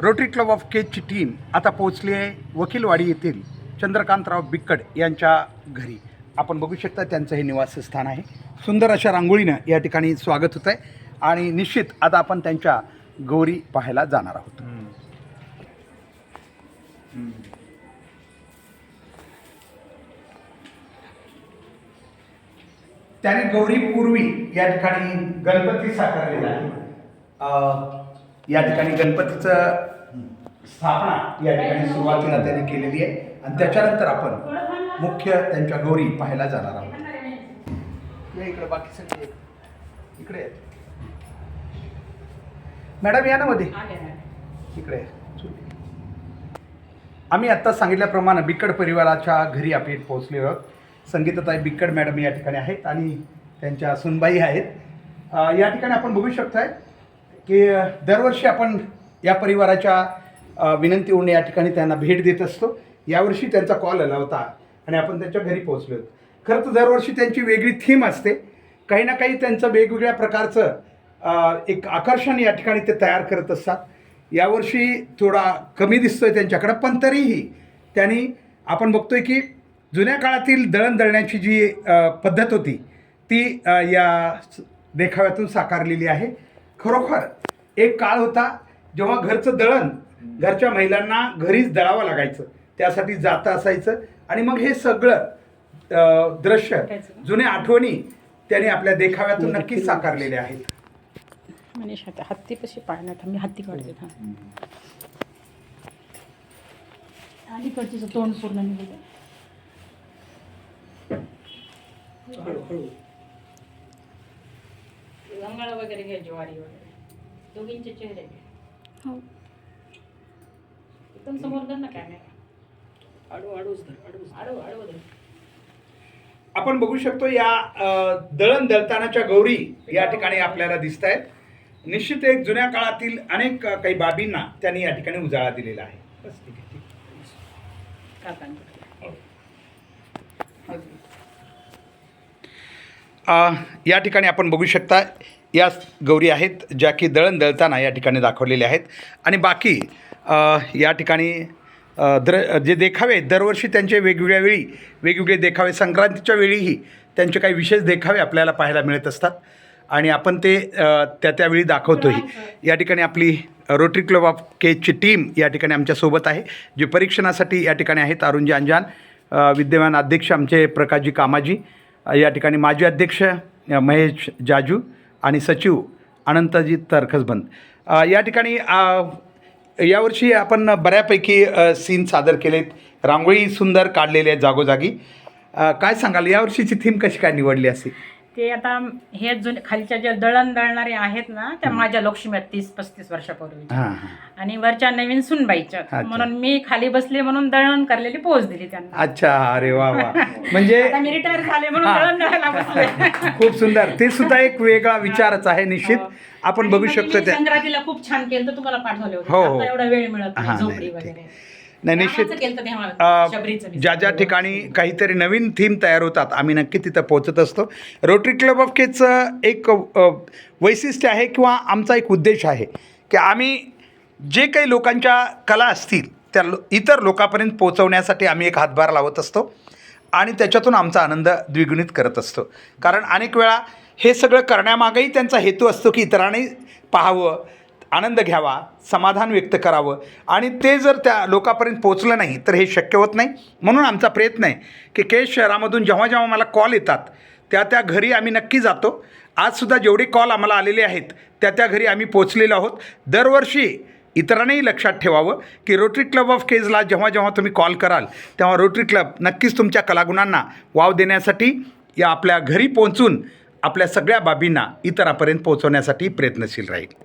Rotary club of केजची team आता पोहोचली आहे. वकीलवाडी येथील चंद्रकांतराव बिक्कड यांच्या घरी. आपण बघू शकता त्यांचं हे निवासस्थान आहे. सुंदर अशा रांगोळीनं या ठिकाणी स्वागत होतं आहे आणि निश्चित आता आपण त्यांच्या गौरी पाहायला जाणार आहोत. त्याने गौरीपूर्वी या ठिकाणी गणपती साकारलेला आहे. या ठिकाणी गणपतीचं स्थापना या ठिकाणी सुरुवातीला त्याने केलेली आहे. आणि त्याच्यानंतर आपण मुख्य त्यांच्या गौरी पाहायला जाणार आहोत. या इकडे बाकी सगळे इकडे. मॅडम या ना मध्ये. इकडे. आम्ही आत्ता सांगितल्याप्रमाणे बिक्कड परिवाराच्या घरी आपण पोहोचले आहोत. संगीताताई बिक्कड मॅडम या ठिकाणी आहेत आणि त्यांच्या सुनबाई आहेत. या ठिकाणी आपण बघू शकताय की दरवर्षी आपण या परिवाराच्या विनंतीवरून या ठिकाणी त्यांना भेट देत असतो. यावर्षी त्यांचा कॉल आला होता आणि आपण त्यांच्या घरी पोहोचलो आहोत खरं तर दरवर्षी त्यांची वेगळी थीम असते. काही ना काही त्यांचं वेगवेगळ्या प्रकारचं एक आकर्षण या ठिकाणी ते तयार करत असतात. यावर्षी थोडा कमी दिसतो आहे त्यांच्याकडं पण तरीही त्यांनी आपण बघतोय की जुन्या काळातील दळण दळण्याची जी पद्धत होती ती या देखाव्यातून साकारलेली आहे. खरोखर एक काळ होता जेव्हा घरचं दळण घरच्या महिलांना घरीच दळावं लागायचं. त्यासाठी जातं असायचं. आणि मग हे सगळं दृश्य जुन्या आठवणी त्यांनी आपल्या देखाव्यातून नक्कीच साकारलेले आहेत. मनीष आता हत्ती कशी पाळण्यात मी हत्ती काढते हा अलीकडचीचं तोंड पूर्ण निघलं गंगाळ वगैरे घ्या ज्वारी वगैरे. दोघींचे चेहरे. हो. एकदम समोर धर ना कॅमेरा आडू आडूच धर आडूच आडव आडव धर. आपण बघू शकतो या दळण दळतानाच्या गौरी या ठिकाणी आपल्याला दिसत आहेत निश्चित एक जुन्या काळातील अनेक काही बाबींना त्यांनी या ठिकाणी उजाळा दिलेला आहे. बस ठीक आहे ठीक काकांकडे अ, या ठिकाणी आपण बघू शकता या गौरी आहेत ज्या की दळण दळताना या ठिकाणी दाखवलेल्या आहेत. आणि बाकी या ठिकाणी दर द्र जे देखावे दरवर्षी त्यांचे वेगवेगळ्या वेळी वेगवेगळे देखावे संक्रांतीच्या वेळीही त्यांचे काही विशेष देखावे आपल्याला पाहायला मिळत असतात. आणि आपण ते त्या त्यावेळी दाखवतोही या ठिकाणी आपली रोटरी क्लब ऑफ केजची टीम या ठिकाणी आमच्यासोबत आहे जे परीक्षणासाठी या ठिकाणी आहेत अरुणजी अंजान विद्यमान अध्यक्ष आमचे प्रकाशजी कामाजी या ठिकाणी माजी अध्यक्ष महेश जाजू आणि सचिव अनंतजी तरखसबंद. या ठिकाणी यावर्षी आपण बऱ्यापैकी सीन सादर केलेत. रांगोळी सुंदर काढलेली आहे जागोजागी. काय सांगाल? यावर्षीची थीम कशी काय निवडली असेल? ते आता हे जुने खालच्या जे दळण दळणारे आहेत ना त्या माझ्या लक्ष्मी आहेत तीस पस्तीस वर्षापूर्वी हां हां. आणि वरच्या नवीन सुनबाईच्या. अच्छा. म्हणून मी खाली बसले म्हणून दळण करलेली पोच दिली त्यांना. अच्छा अरे वा वा. म्हणजे आता मी रिटायर झाले म्हणून. दळण दळायला बसले. खूप सुंदर. ते सुद्धा एक वेगळा विचारच आहे निश्चित. हो. आपण आणि बघू मग शकतो त्या संक्रांतीला खूप छान केलं तर तुम्हाला पाठवले होते. हो, हो. आता एवढा वेळ मिळत हा, नाही नाही, झोपडी ठीक. वगैरे. नाही निश्चित ज्या ज्या ठिकाणी काहीतरी नवीन थीम तयार होतात आम्ही नक्की तिथं पोहोचत असतो. रोटरी क्लब ऑफ केजचं एक वैशिष्ट्य आहे किंवा आमचा एक उद्देश आहे की आम्ही जे काही लोकांच्या कला असतील त्या लो इतर लोकांपर्यंत पोहोचवण्यासाठी आम्ही एक हातभार लावत असतो आणि त्याच्यातून आमचा आनंद द्विगुणित करत असतो. कारण अनेक वेळा हे सगळं करण्यामागेही त्यांचा हेतू असतो की इतरांनी पाहावं आनंद घ्यावा समाधान व्यक्त करावं. आणि ते जर त्या लोकापर्यंत पोचलं नाही तर हे शक्य होत नाही. म्हणून आमचा प्रयत्न आहे की केस शहरामधून जेव्हा जेव्हा मला कॉल येतात त्या त्या घरी आम्ही नक्की जातो. आजसुद्धा जेवढे कॉल आम्हाला आलेले आहेत त्या त्या घरी आम्ही पोचलेलो आहोत. दरवर्षी इतरांनाही लक्षात ठेवावं की रोटरी क्लब ऑफ केजला जेव्हा जेव्हा तुम्ही कॉल कराल तेव्हा रोटरी क्लब नक्कीच तुमच्या कलागुणांना वाव देण्यासाठी या आपल्या घरी पोहोचून आपल्या सगळ्या बाबींना इतरांपर्यंत पोहोचवण्यासाठी प्रयत्नशील राहील.